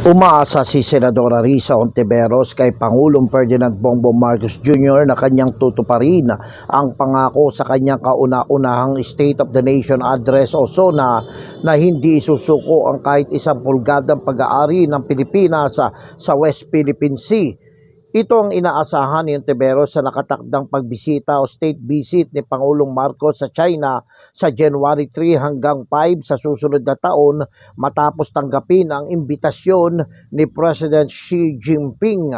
Umaasa si Senadora Risa Ontiveros kay Pangulong Ferdinand Bongbong Marcos Jr. na kanyang tutuparin ang pangako sa kanyang kauna-unahang State of the Nation Address o SONA na hindi isusuko ang kahit isang pulgadang pag-aari ng Pilipinas sa, West Philippine Sea. Ito ang inaasahan ni Ontiveros sa nakatakdang pagbisita o state visit ni Pangulong Marcos sa China sa January 3 hanggang 5 sa susunod na taon matapos tanggapin ang imbitasyon ni President Xi Jinping.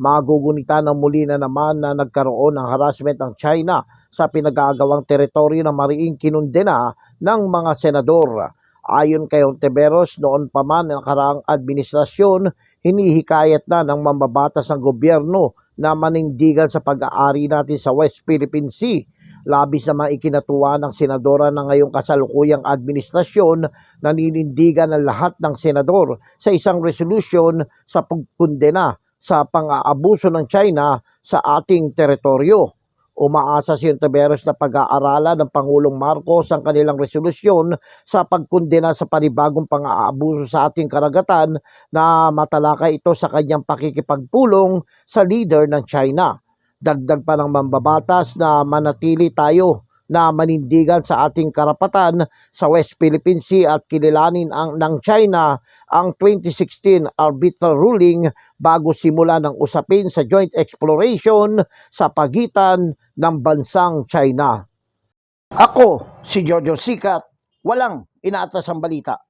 Magugunita ng muli na naman na nagkaroon ng harassment ng China sa pinagagawang teritoryo na mariing kinundena ng mga senador. Ayon kay Ontiveros, noon pa man ang karaang administrasyon, hinihikayat na ng mambabatas ng gobyerno na manindigan sa pag-aari natin sa West Philippine Sea. Labis naman ikinatuwa ng senadora ng ngayong kasalukuyang administrasyon na ninindigan ng lahat ng senador sa isang resolution sa pagkundena sa pang-aabuso ng China sa ating teritoryo. Umaasa si Ontiveros na pag-aaralan ng Pangulong Marcos ang kanilang resolusyon sa pagkundena sa panibagong pang-aabuso sa ating karagatan na matalakay ito sa kanyang pakikipagpulong sa leader ng China. Dagdag pa ng mambabatas na manatili tayo na manindigan sa ating karapatan sa West Philippine Sea at kililanin ang, ng China ang 2016 arbitral ruling bago simula ng usapin sa joint exploration sa pagitan ng bansang China. Ako, si Jojo Sikat, walang inaatas ang balita.